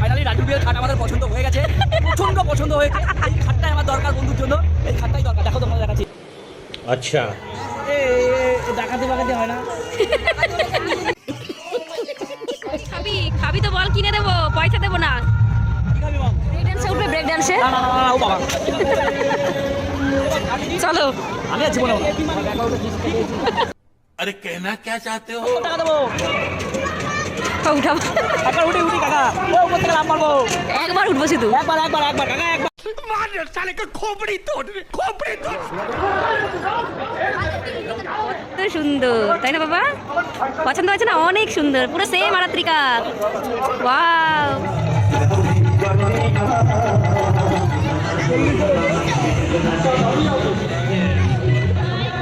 Finally Raju বিয়ের খাট আমাদের পছন্দ হয়ে গেছে। প্রচণ্ড পছন্দ হয়েছে। এই খাটটাই আমার দরকার বন্ধুর জন্য। এই খাটটাই দরকার। দেখো তোমাদের দেখাচ্ছি। আচ্ছা। ডাকাতে বাকাতে হয় না। খাবি খাবি তো বল কিনে দেবো। পয়সা দেবো না। চলো। আমি আছি আরে কেনা কে চাতে হো? টাকা দেবো? তো উঠাবো। একবার উঠি উঠি কাকা। ও উপর থেকে লাভ মারবো। একবার উঠবো শুধু। একবার একবার একবার কাকা একবার। কত সুন্দর তাই না বাবা? পছন্দ হয়েছে না? অনেক সুন্দর পুরো সেম আরাত্রিকা। ওয়াও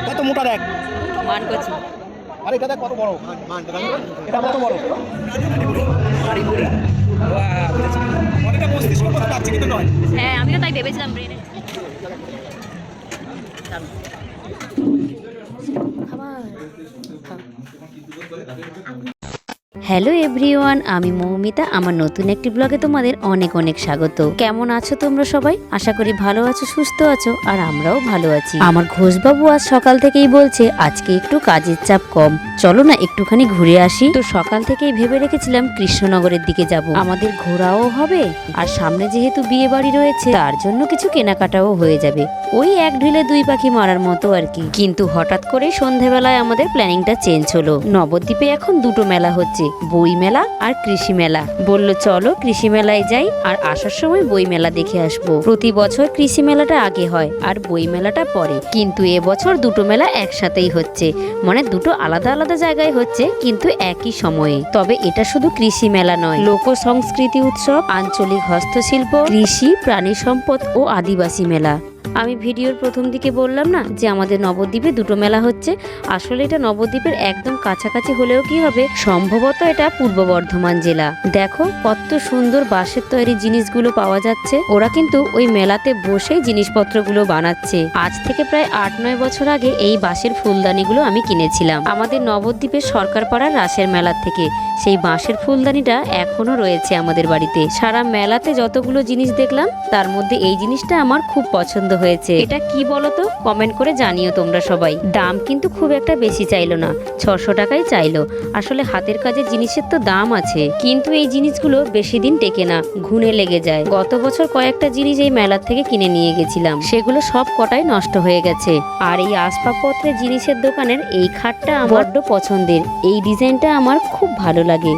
কত মোটা দেখ? মান করছি। আরে এটা দেখ কত বড়? এটা কত বড়? হ্যাঁ আমিও তাই ভেবেছিলাম ব্রেনে হ্যালো এভরিওয়ান, আমি মৌমিতা। আমার নতুন একটি ব্লগে তোমাদের অনেক অনেক স্বাগত। কেমন আছো তোমরা সবাই? আশা করি ভালো আছো, সুস্থ আছো, আর আমরাও ভালো আছি। আমার ঘোষবাবু আজ সকাল থেকেই বলছে, আজকে একটু কাজের চাপ কম। চলো না, একটুখানি ঘুরে আসি। তো সকাল থেকেই ভেবে রেখেছিলাম কৃষ্ণনগরের দিকে যাব। আমাদের ঘোরাও হবে, আর সামনে যেহেতু বিয়ে বাড়ি রয়েছে, তার জন্য কিছু কেনাকাটাও হয়ে যাবে। ওই এক ঢিলে দুই পাখি মারার মতো আর কি। কিন্তু হঠাৎ করে সন্ধেবেলায় আমাদের প্ল্যানিংটা চেঞ্জ হলো। নবদ্বীপে এখন দুটো মেলা হচ্ছে। বই মেলা আর কৃষি মেলা বলল, চলো কৃষি মেলায় যাই আর আসার সময় বই মেলা দেখে আসব। প্রতি বছর কৃষি মেলাটা আগে হয় আর বই মেলাটা পরে। কিন্তু এবছর দুটো মেলা একসাথেই হচ্ছে। মানে দুটো আলাদা আলাদা জায়গায় হচ্ছে, কিন্তু একই সময়ে। তবে এটা শুধু কৃষি মেলা নয়। লোক সংস্কৃতি উৎসব, আঞ্চলিক হস্তশিল্প, কৃষি, প্রাণী সম্পদ ও আদিবাসী মেলা। আমি ভিডিওর প্রথম দিকে বললাম না যে আমাদের নবদ্বীপে দুটো মেলা হচ্ছে। আসলে এটা নবদ্বীপের একদম কাছাকাছি হলেও কি হবে? সম্ভবত এটা পূর্ব বর্ধমান জেলা। দেখো, কত সুন্দর বাঁশের তৈরি জিনিসগুলো পাওয়া যাচ্ছে। ওরা কিন্তু ওই মেলাতে বসেই জিনিসপত্রগুলো বানাচ্ছে। আজ থেকে প্রায় আট নয় বছর আগে এই বাঁশের ফুলদানিগুলো আমি কিনেছিলাম। আমাদের নবদ্বীপের সরকারপাড়ার রাসের মেলার থেকে। সেই বাঁশের ফুলদানিটা এখনও রয়েছে আমাদের বাড়িতে। সারা মেলাতে যতগুলো জিনিস দেখলাম, তার মধ্যে এই জিনিসটা আমার খুব পছন্দ হয়েছে এটা কি বলতো? কমেন্ট করে জানিও তোমরা সবাই। দাম কিন্তু খুব একটা বেশি চাইলো না। ছশো টাকাই চাইলো। আসলে হাতের কাজের জিনিসের তো দাম আছে। কিন্তু এই জিনিসগুলো বেশি দিন টেকে না। ঘুনে লেগে যায়। গত বছর কয়েকটা জিনিস এই মেলার থেকে কিনে নিয়ে গেছিলাম। সেগুলো সব কটাই নষ্ট হয়ে গেছে। আর এই আসবাবপত্রের জিনিসের দোকানের এই খাটটা আমার পছন্দের। এই ডিজাইনটা আমার খুব ভালো লাগে।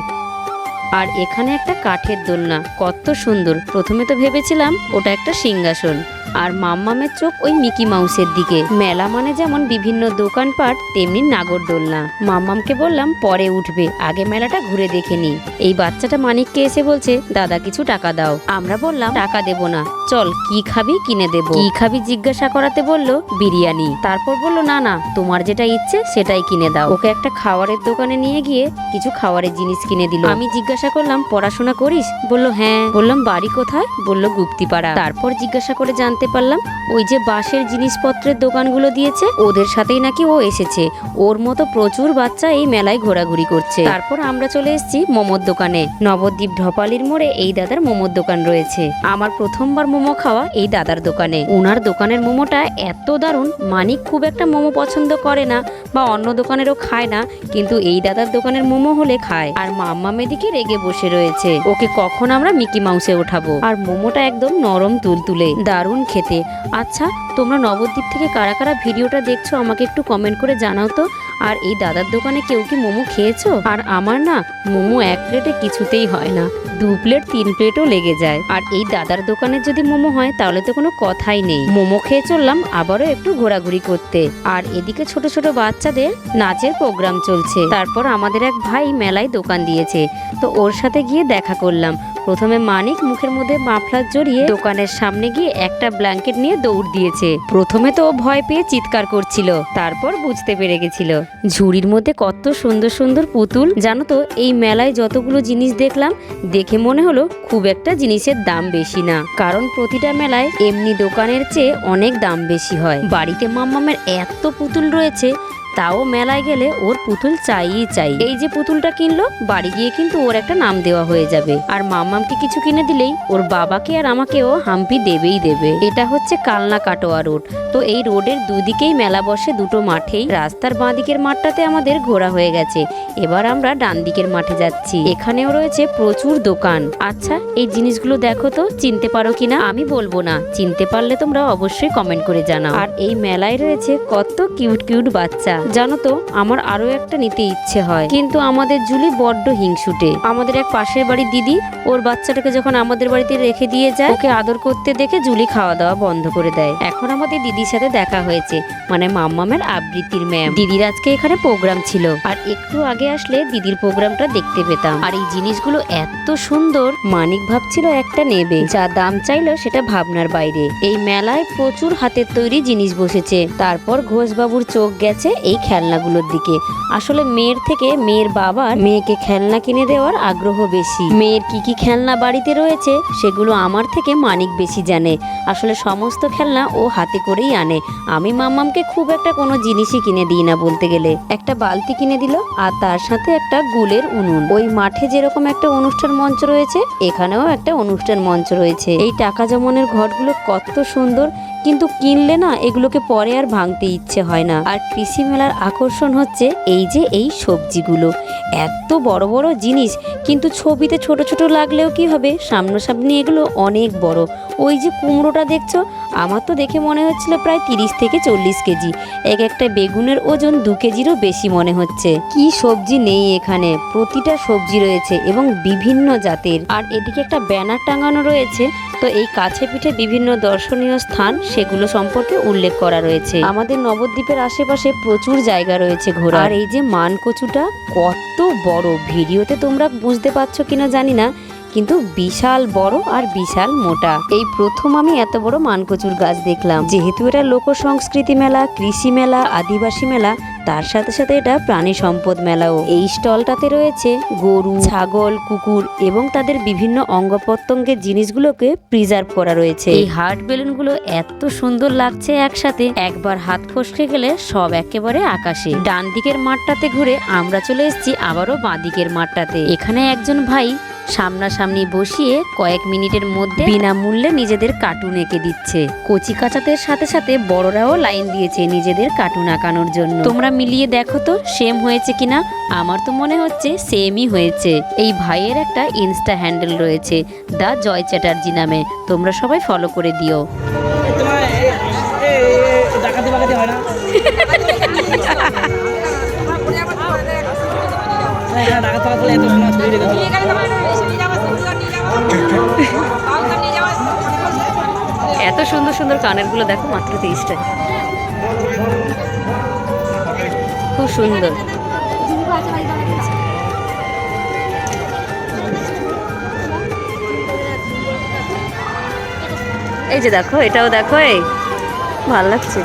আর এখানে একটা কাঠের দোলনা। কত সুন্দর। প্রথমে তো ভেবেছিলাম ওটা একটা সিংহাসন। আর মাম্মামের চোখ ওই মিকি মাউসের দিকে। মেলা মানে যেমন বিভিন্ন দোকানপাট, তেমনি নাগরদোলনা মাম্মামকে বললাম, পরে উঠবে। আগে মেলাটা ঘুরে দেখে নি। এই বাচ্চাটা মানিককে এসে বলছে, দাদা, কিছু টাকা দাও। আমরা বললাম, টাকা দেব না। চল, কি খাবি কিনে দেব। কি খাবি জিজ্ঞাসা করাতে বলল, বিরিয়ানি। তারপর বলল, না না, তোমার যেটা ইচ্ছে সেটাই কিনে দাও। ওকে একটা খাওয়ারের দোকানে নিয়ে গিয়ে কিছু খাওয়ারের জিনিস কিনে দিল। আমি জিজ্ঞাসা করলাম, পড়াশোনা করিস? বলল হ্যাঁ। বললাম, বাড়ি কোথায়? বলল, গুপ্তিপাড়া। তারপর জিজ্ঞাসা করে জানতে পারলাম। ওই যে বাঁশের জিনিসপত্রের দোকানগুলো দিয়েছে, ওদের সাথেই নাকি ও এসেছে। ওর মতো প্রচুর বাচ্চা এই মেলায় ঘোরাঘুরি করছে। তারপর আমরা চলে এসেছি মোমোর দোকানে। নবদ্বীপ ঢপালির মোড়ে এই দাদার মোমোর দোকান রয়েছে। আমার প্রথমবার মোমো খাওয়া এই দাদার দোকানে। ওনার দোকানের মোমোটা এত দারুণ, মানিক খুব একটা মোমো পছন্দ করে না বা অন্য দোকানেরও খায় না, কিন্তু এই দাদার দোকানের মোমো হলে খায়। আর মাম্মা মেদিকে রেগে বসে রয়েছে। ওকে কখন আমরা মিকি মাউসে ওঠাবো? আর মোমোটা একদম নরম তুলতুলে। দারুণ খেতে। আচ্ছা তোমরা নবদ্বীপ থেকে কারা কারা ভিডিওটা দেখছ আমাকে একটু কমেন্ট করে জানাও তো। আর এই দাদার দোকানে কেউ কি মোমো খেয়েছো? আর আমার না, মোমো এক প্লেটে কিছুতেই হয় না। দু প্লেট তিন প্লেটও লেগে যায়। আর এই দাদার দোকানে যদি মোমো হয়, তাহলে তো কোনো কথাই নেই। মোমো খেয়ে চললাম আবারও একটু ঘোরাঘুরি করতে। আর এদিকে ছোট ছোট বাচ্চাদের নাচের প্রোগ্রাম চলছে। তারপর আমাদের এক ভাই মেলায় দোকান দিয়েছে। তো ওর সাথে গিয়ে দেখা করলাম। প্রথমে মানিক মুখের মধ্যে মাফলার জড়িয়ে দোকানের সামনে গিয়ে একটা ব্ল্যাঙ্কেট নিয়ে দৌড় দিয়েছে। প্রথমে তো ভয় পেয়ে চিৎকার করছিল, তারপর বুঝতে পেরে গেছিল। ঝুড়ির মধ্যে কত সুন্দর সুন্দর পুতুল, জানো তো, এই মেলায় যতগুলো জিনিস দেখলাম, দেখে মনে হলো খুব একটা জিনিসের দাম বেশি না। কারণ প্রতিটা মেলায় এমনি দোকানের চেয়ে অনেক দাম বেশি হয়। বাড়িতে মাম্মামের এত পুতুল রয়েছে তাও মেলায় গেলে ওর পুতুল চাইই চাই। এই যে পুতুলটা কিনলো, বাড়ি গিয়ে কিন্তু ওর একটা নাম দেওয়া হয়ে যাবে। আর মাম্মামকে কিছু কিনে দিলেই ওর বাবাকে আর আমাকেও হাম্পি দেবেই দেবে। এটা হচ্ছে কালনা কাটোয়া রোড। তো এই রোডের দুদিকেই মেলা বসে দুটো মাঠেই। রাস্তার বাঁ দিকের মাঠটাতে আমাদের ঘোরা হয়ে গেছে। এবার আমরা ডান দিকের মাঠে যাচ্ছি। এখানেও রয়েছে প্রচুর দোকান। আচ্ছা এই জিনিসগুলো দেখো তো, চিনতে পারো কিনা আমি বলব না। চিনতে পারলে তোমরা অবশ্যই কমেন্ট করে জানাও। আর এই মেলায় রয়েছে কত কিউট কিউট বাচ্চা। জানো তো, আমার আরও একটা নিতে ইচ্ছে হয়। কিন্তু আমাদের জুলি বড্ড হিংসুটে। আমাদের এক পাশের বাড়ির দিদি, ওর বাচ্চাটাকে যখন আমাদের বাড়িতে রেখে দিয়ে যায়, ওকে আদর করতে দেখে জুলি খাওয়া দাওয়া বন্ধ করে দেয়। এখন আমাদের দিদির সাথে দেখা হয়েছে মানে মাম্মামের আবৃত্তির ম্যাম। দিদির আজকে এখানে প্রোগ্রাম ছিল, আর একটু আগে আসলে দিদির প্রোগ্রামটা দেখতে পেতাম। আর এই জিনিসগুলো এত সুন্দর, মানিক ভাবছিল একটা নেবে। যা দাম চাইলো সেটা ভাবনার বাইরে। এই মেলায় প্রচুর হাতের তৈরি জিনিস বসেছে। তারপর ঘোষবাবুর চোখ গেছে এই খেলনাগুলোর দিকে। আসলে মেয়ের থেকে মেয়ের বাবার মেয়েকে খেলনা কিনে দেওয়ার আগ্রহ বেশি। মেয়ের কি কি খেলনা বাড়িতে রয়েছে সেগুলো আমার থেকে মানিক বেশি জানে। আসলে সমস্ত খেলনা ও হাতে করেই আনে। আমি মাম্মামকে খুব একটা কোনো জিনিসই কিনে দিই না বলতে গেলে। একটা বালতি কিনে দিল আর তার সাথে একটা গুলের উনুন। ওই মাঠে যেরকম একটা অনুষ্ঠান মঞ্চ রয়েছে, এখানেও একটা অনুষ্ঠান মঞ্চ রয়েছে। এই টাকা জমানোর ঘরগুলো কত সুন্দর কিন্তু কিনলে না এগুলোকে পরে আর ভাঙতে ইচ্ছে হয় না। আর কৃষি মেলার আকর্ষণ হচ্ছে এই যে এই সবজিগুলো। এত বড় বড় জিনিস, কিন্তু ছবিতে ছোট ছোট লাগলেও কি হবে? সামনাসামনি এগুলো অনেক বড়। ওই যে কুমড়োটা দেখছ? আমার তো দেখে মনে হচ্ছিল প্রায় তিরিশ থেকে চল্লিশ কেজি। এক একটা বেগুনের ওজন দু কেজিরও বেশি মনে হচ্ছে। কি সবজি নেই এখানে? প্রতিটা সবজি রয়েছে এবং বিভিন্ন জাতের। আর এদিকে একটা ব্যানার টাঙানো রয়েছে। তো এই কাছে পিঠে বিভিন্ন দর্শনীয় স্থান সেগুলো সম্পর্কে উল্লেখ করা রয়েছে। আমাদের নবদ্বীপের আশেপাশে প্রচুর জায়গা রয়েছে ঘোরা আর এই যে মানকচুটা, কত বড়। ভিডিওতে তোমরা বুঝতে পারছ কিনা জানি না। কিন্তু বিশাল বড় আর বিশাল মোটা। এই প্রথম আমি এত বড় মানকচুর গাছ দেখলাম। যেহেতু এটা লোক সংস্কৃতি মেলা, কৃষি মেলা, আদিবাসী মেলা, তার সাথে সাথে এটা প্রাণী সম্পদ মেলাও। এই স্টলটাতে রয়েছে গরু, ছাগল, কুকুর এবং তাদের বিভিন্ন অঙ্গ প্রত্যঙ্গের জিনিসগুলোকে প্রিজার্ভ করা রয়েছে। এই হার্ট বেলুনগুলো এত সুন্দর লাগছে একসাথে। একবার হাত ফসকে গেলে সব একেবারে আকাশে। ডান দিকের মাঠটাতে ঘুরে আমরা চলে এসেছি আবারও বাঁ দিকের মাঠটাতে। এখানে একজন ভাই সামনাসামনি বসিয়ে কয়েক মিনিটের মধ্যে বিনামূল্যে নিজেদের কার্টুন এঁকে দিচ্ছে। কচি কাচাতের সাথে সাথে বড়রাও লাইন দিয়েছে নিজেদের কার্টুন আঁকানোর জন্য। তোমরা মিলিয়ে দেখো তো, সেম হয়েছে কিনা? আমার তো মনে হচ্ছে সেমই হয়েছে। এই ভাইয়ের একটা ইনস্টা হ্যান্ডেল রয়েছে, দ্য জয় চ্যাটার্জি নামে। তোমরা সবাই ফলো করে দিও। এত সুন্দর সুন্দর কানেরগুলো দেখো মাত্র তিরিশ টাকা খুব সুন্দর। এই যে দেখো, এটাও দেখো, এই ভালো লাগছে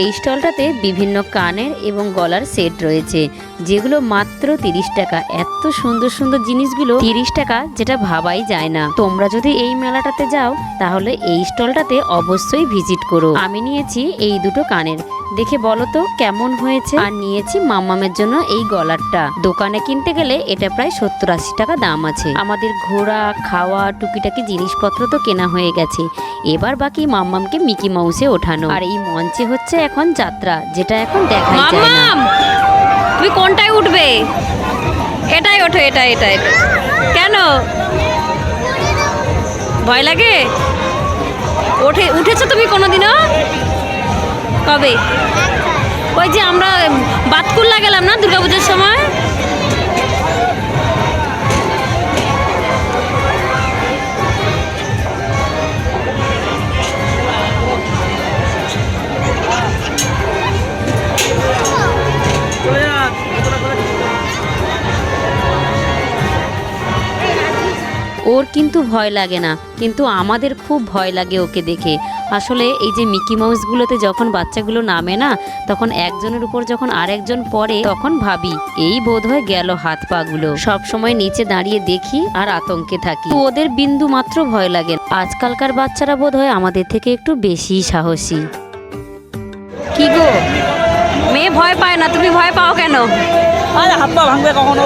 এই স্টলটাতে বিভিন্ন কানের এবং গলার সেট রয়েছে। যেগুলো মাত্র তিরিশ টাকা। এত সুন্দর সুন্দর জিনিসগুলো তিরিশ টাকা, যেটা ভাবাই যায় না। তোমরা যদি এই মেলাটাতে যাও, তাহলে এই স্টলটাতে অবশ্যই ভিজিট করো। আমি নিয়েছি এই দুটো কানের। দেখে বলো তো, কেমন হয়েছে? আর নিয়েছি মাম্মামের জন্য এই গলারটা। দোকানে কিনতে গেলে এটা প্রায় সত্তর আশি টাকা দাম আছে। আমাদের ঘোরা খাওয়া, টুকিটাকি জিনিসপত্র তো কেনা হয়ে গেছে। এবার বাকি মাম্মামকে মিকি মাউসে ওঠানো। আর এই মঞ্চে হচ্ছে এখন যাত্রা, যেটা এখন দেখাই যায় না। তুমি কোনটায় উঠবে। এটাই ওঠো এটা এটা কেন? ভয় লাগে? ওঠে, উঠেছো তুমি কোনোদিনও? কবে? ওই যে আমরা বাতকুল্লা গেলাম না দুর্গাপুজোর সময়? ওর কিন্তু ভয় লাগে না, কিন্তু আমাদের খুব ভয় লাগে ওকে দেখে। আসলে এই যে মিকি মাউসগুলোতে যখন বাচ্চাগুলো নামে না, তখন একজনের উপর যখন আরেকজন পড়ে, তখন ভাবি, এই বোধ হয় গেল হাত পা গুলো। সব সময় নিচে দাঁড়িয়ে দেখি আর আতঙ্কে থাকি। ওদের বিন্দু মাত্র ভয় লাগে। আজকালকার বাচ্চারা বোধ হয় আমাদের থেকে একটু বেশি সাহসী। কি গো? মেয়ে ভয় পায় না, তুমি ভয় পাও কেন? আরে হাত পা ভাঙবে কখনো?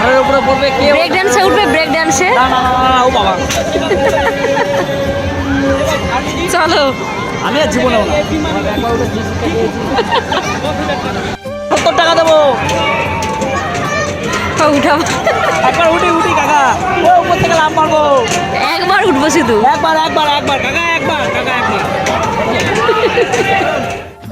ঘরের উপরে পড়বে কে ব্রেক ডান্সে উঠবে ব্রেক না না না, ও বাবা। চলো। আমি আর জীবনেও না। সত্তর টাকা দেবো। ও, উঠাবো একবার উঠি উঠি কাকা। ও উপর থেকে লাভ মারবো। একবার উঠবো শুধু। একবার একবার একবার। কাকা একবার কাকা একবার।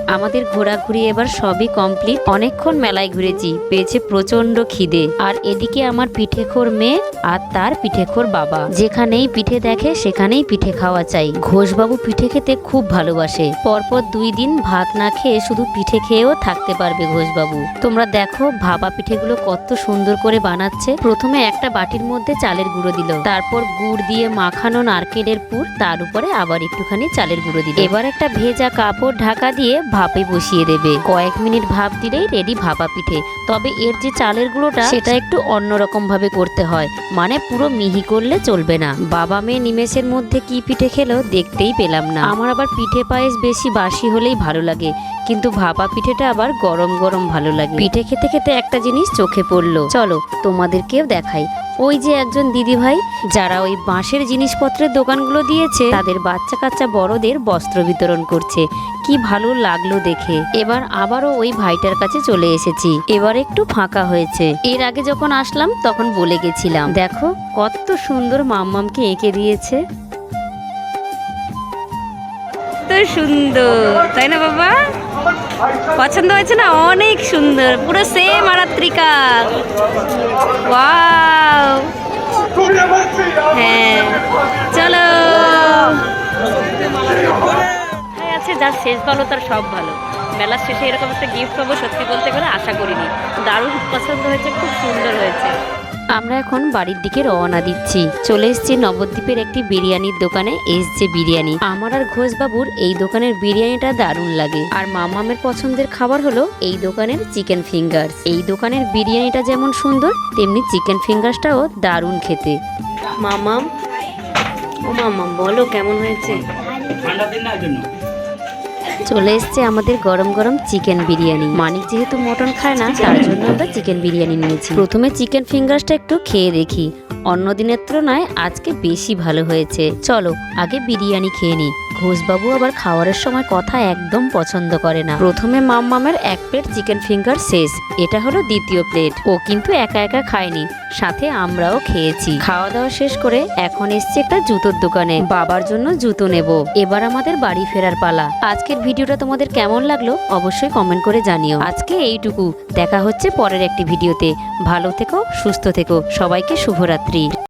আমাদের ঘোরাঘুরি এবার সবই কমপ্লিট অনেকক্ষণ মেলায় ঘুরেছি, পেয়েছে প্রচণ্ড খিদে। আর এদিকে আমার পিঠেখোর মেয়ে আর তার পিঠেখোর বাবা। যেখানেই পিঠে দেখে, সেখানেই পিঠে খাওয়া চাই। ঘোষবাবু পিঠে খেতে খুব ভালোবাসে। পরপর দুই দিন ভাত না খেয়ে শুধু পিঠে খেয়েও থাকতে পারবে ঘোষবাবু। তোমরা দেখো ভাবা পিঠেগুলো কত সুন্দর করে বানাচ্ছে। প্রথমে একটা বাটির মধ্যে চালের গুঁড়ো দিল। তারপর গুড় দিয়ে মাখানো নারকেলের পুর, তার উপরে আবার একটুখানি চালের গুঁড়ো দিল। এবার একটা ভেজা কাপড় ঢাকা দিয়ে ভাপে বসিয়ে দেবে। কয়েক মিনিট ভাপ দিলেই রেডি ভাপা পিঠে তবে এর যে চালের গুঁড়োটা, সেটা একটু অন্যরকম ভাবে করতে হয়। মানে পুরো মিহি করলে চলবে না। বাবা মেয়ে নিমেষের মধ্যে কি পিঠে খেলো দেখতেই পেলাম না। আমার আবার পিঠে পায়েস বেশি বাসি হলেই ভালো লাগে। কিন্তু ভাপা পিঠেটা আবার গরম গরম ভালো লাগে। পিঠে খেতে খেতে একটা জিনিস চোখে পড়ল। চলো তোমাদেরকেও দেখাই। ওই যে একজন দিদি ভাই যারা ওই বাঁশের জিনিসপত্রের দোকানগুলো দিয়েছে, তাদের বাচ্চা কাচ্চা বড়দের বস্ত্র বিতরণ করছে। কি ভালো লাগল দেখে। এবার আবারও ওই ভাইটার কাছে চলে এসেছি। এবার একটু ফাঁকা হয়েছে। এর আগে যখন আসলাম, তখন বলে গেছিলাম, দেখো, কত সুন্দর মাম্মামকে এঁকে দিয়েছে। সুন্দর, তাই না বাবা? পছন্দ হয়েছে না? অনেক সুন্দর। পুরো সেম আরাত্রিকা। হ্যাঁ। চলো। হ্যাঁ আছে যার শেষ ভালো তার সব ভালো। মেলার শেষে এরকম একটা গিফট পাবো সত্যি বলতে গেলে আশা করিনি। দারুণ পছন্দ হয়েছে খুব সুন্দর হয়েছে। আমরা এখন বাড়ির দিকে রওনা দিচ্ছি। চলে এসেছি নবদ্বীপের একটি বিরিয়ানির দোকানে এস যে বিরিয়ানি। আমার আর ঘোষবাবুর এই দোকানের বিরিয়ানিটা দারুণ লাগে। আর মামামের পছন্দের খাবার হলো এই দোকানের চিকেন ফিঙ্গার্স। এই দোকানের বিরিয়ানিটা যেমন সুন্দর তেমনি চিকেন ফিঙ্গার্সটাও দারুণ খেতে। মামাম ও মামাম বলো কেমন হয়েছে? ঠান্ডার দিন না জন্য। চলে এসছে আমাদের গরম গরম চিকেন বিরিয়ানি। মানিক যেহেতু মটন খায় না, তার জন্য আমরা চিকেন বিরিয়ানি নিয়েছি। প্রথমে চিকেন ফিঙ্গার্সটা একটু খেয়ে দেখি। অন্য দিনের তুলনায় আজকে বেশি ভালো হয়েছে। চলো, আগে বিরিয়ানি খেয়ে নিই। ঘোষবাবু আবার খাওয়ারের সময় কথা একদম পছন্দ করে না। প্রথমে মাম্মামের এক প্লেট চিকেন ফিঙ্গার শেষ। এটা হলো দ্বিতীয় প্লেট। ও কিন্তু একা একা খায়নি। সাথে আমরাও খেয়েছি। খাওয়া দাওয়া শেষ করে এখন এসছে একটা জুতোর দোকানে। বাবার জন্য জুতো নেব। এবার আমাদের বাড়ি ফেরার পালা। আজকের ভিডিওটা তোমাদের কেমন লাগল অবশ্যই কমেন্ট করে জানিও। আজকে এইটুকু। দেখা হচ্ছে পরের একটি ভিডিওতে। ভালো থেকো, সুস্থ থেকো। সবাইকে শুভরাত্রি।